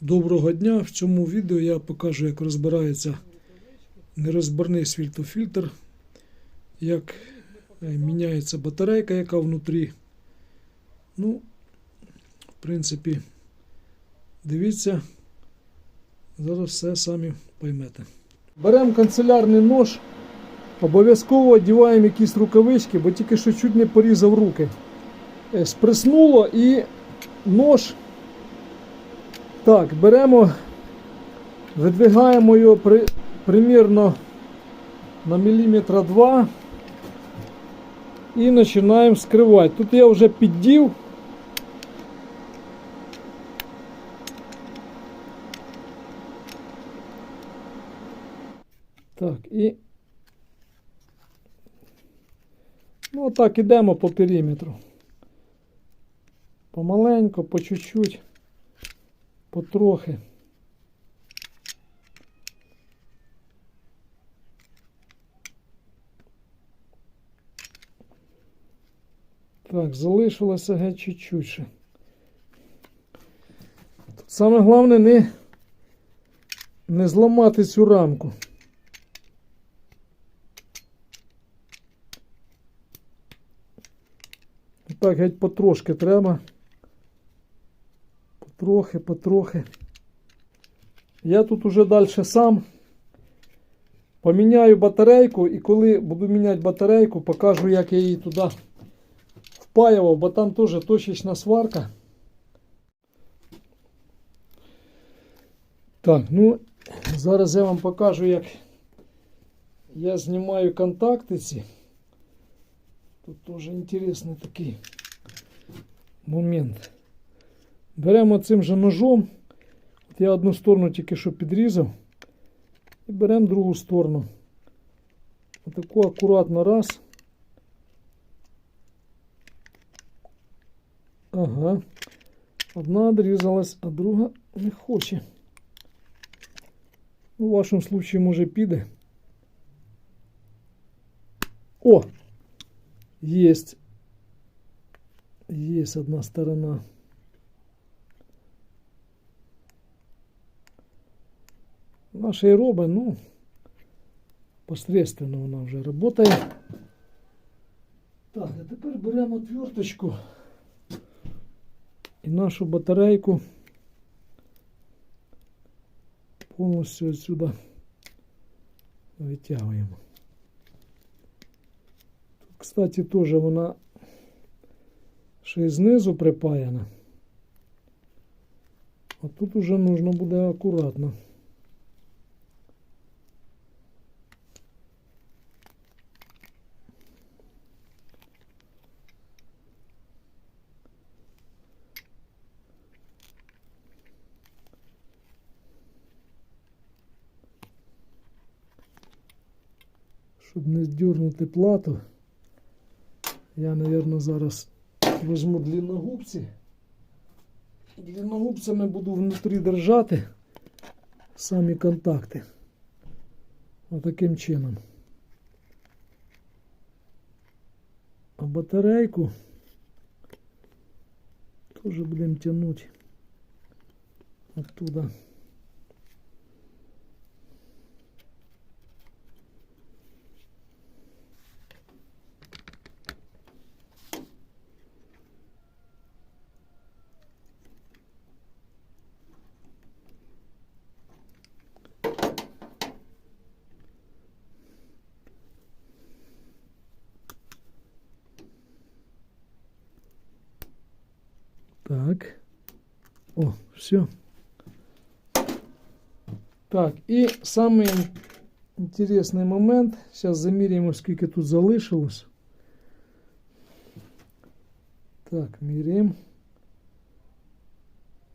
Доброго дня! В цьому відео я покажу, як розбирається нерозбірний світлофільтр, як е, міняється батарейка, яка внутрі. Ну, в принципі, дивіться, зараз все самі поймете. Беремо канцелярний нож, обов'язково одягаємо якісь рукавички, бо тільки що чуть не порізав руки. Е, Спреснуло і нож. Так, беремо, видвигаємо його при, примірно на міліметра 2 і починаємо скривати. Тут я вже піддів. Так, і ну так ідемо по периметру. Помаленько, по чуть-чуть потрохи. Так, залишилося геть чуть-чуть. Тут саме головне не, не зламати цю рамку. Так, геть потрошки треба. Потрохи, потрохи. Я тут уже далі сам поміняю батарейку і коли буду міняти батарейку, покажу, як я її туди впаював, бо там теж точечна сварка. Так, ну зараз я вам покажу, як я знімаю контакти ці. Тут теж інтересний такий момент. Беремо цим же ножом. От я одну сторону тільки що підрізав. І беремо другу сторону. Отаку акуратно раз. Ага. Одна одрізалась, а друга не хоче. В вашому случаї може піде. О! Есть. Есть одна сторона. І робить, ну, посредственно вона вже працює. Так, а тепер беремо отверточку і нашу батарейку повністю отсюда витягуємо. Тут, кстати, теж вона ще й знизу припаяна. А тут уже нужно буде акуратно. Щоб не здернути плату, я, мабуть, зараз візьму длинногубці. Длинногубцями буду внутрі держати самі контакти. Отаким чином. А батарейку теж будемо тягнути оттуда. Так. О, все. Так, і самий інтересний момент. Зараз заміряємо, скільки тут залишилось. Так, міряємо.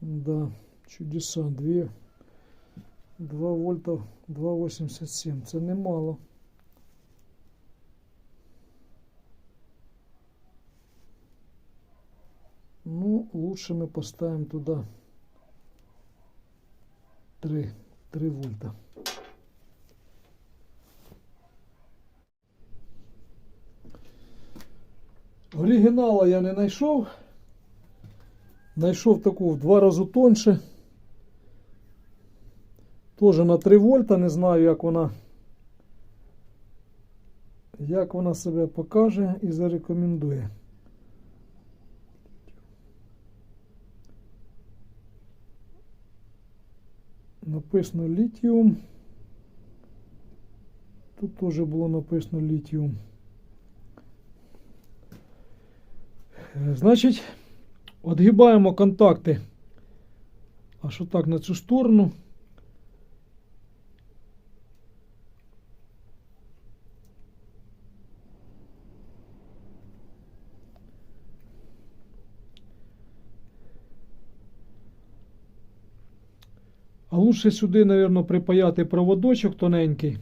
Да, чудеса. 2, 2 вольта 2,87. Це немало. Лучше мы поставим туда 3, 3 вольта. Оригінала я не знайшов. Знайшов таку в два рази тоньше. Теж на 3 вольта, не знаю, як вона. Як вона себе покаже і зарекомендує. Написано літіум. Тут теж було написано літіум. Значить, відгибаємо контакти. Аж отак на цю сторону. А лучше сюди, мабуть, припаяти проводочок тоненький.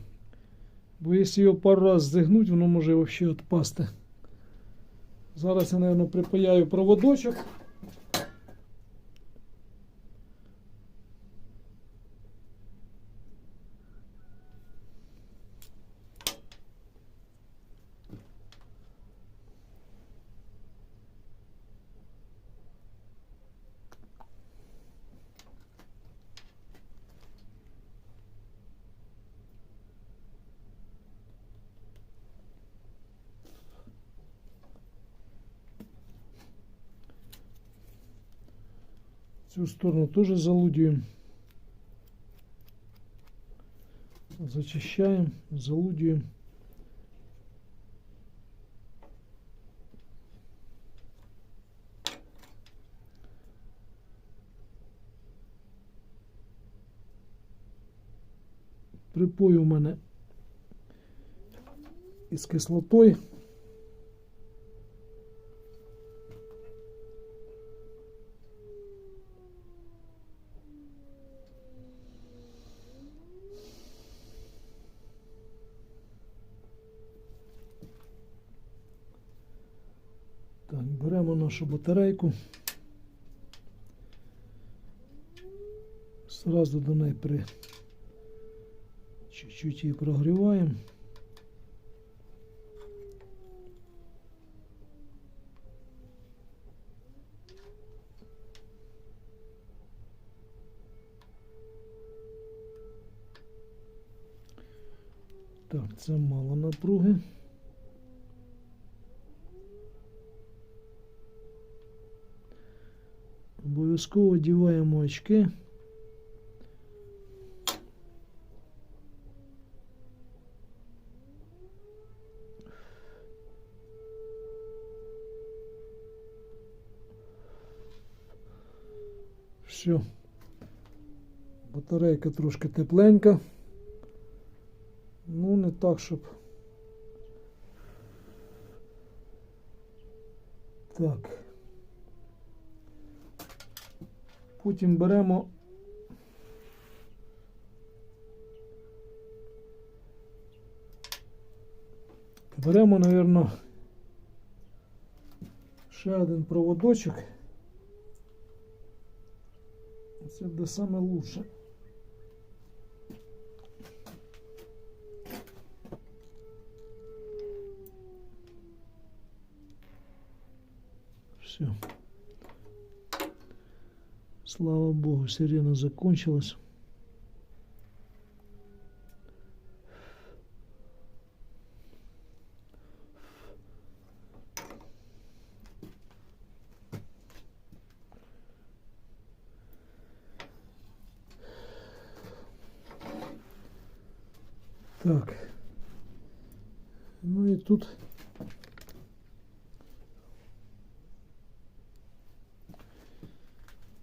Бо якщо його пару раз зігнуть, воно може взагалі відпасти. Зараз я, мабуть, припаяю проводочок. Цю сторону тоже залудюємо. Зачищаємо, залудюємо. Припой у мене із кислотою. Так, беремо нашу батарейку. Сразу до неї при чуть-чуть її прогріваємо. Так, це мало напруги. Обов'язково одіваємо очки. Все. Батарейка трошки тепленька. Ну, не так, щоб. Так. Потім беремо. Беремо, напевно, ще один проводочок. Це буде саме лучше. Слава Богу, сирена закончилась. Так. Ну и тут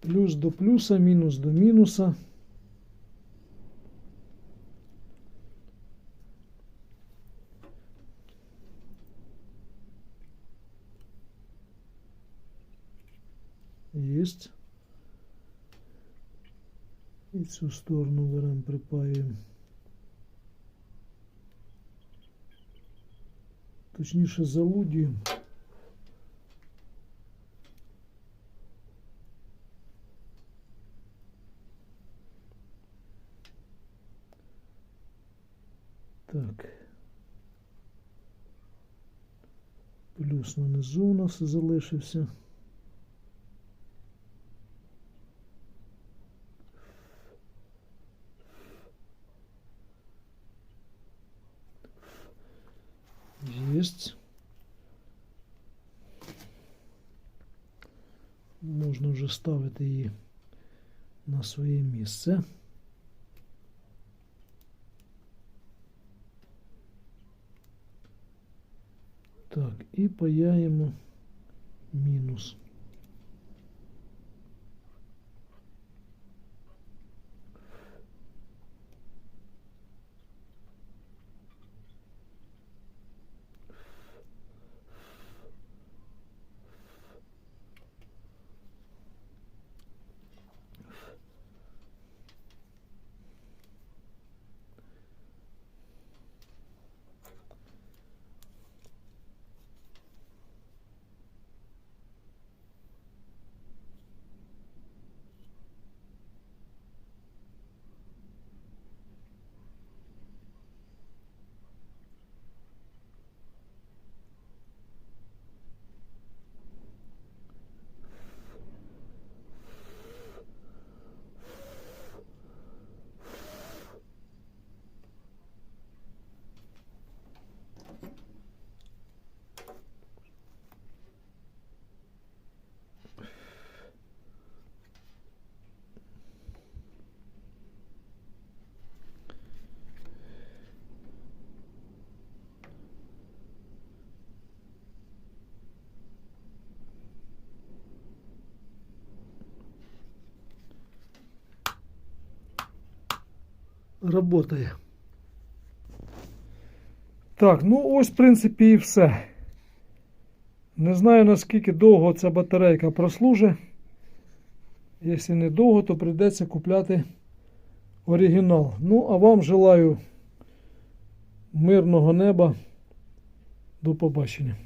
плюс до плюса, мінус до мінуса. Есть. І цю сторону беремо, припаюємо. Точніше залудюємо. Плюс на у нас залишився. Єсть. Можна вже ставити її на своє місце. Так, і паяємо мінус. Работає. Так, ну ось, в принципі, і все. Не знаю, наскільки довго ця батарейка прослужить. Якщо не довго, то прийдеться купляти оригінал. Ну, а вам желаю мирного неба. До побачення.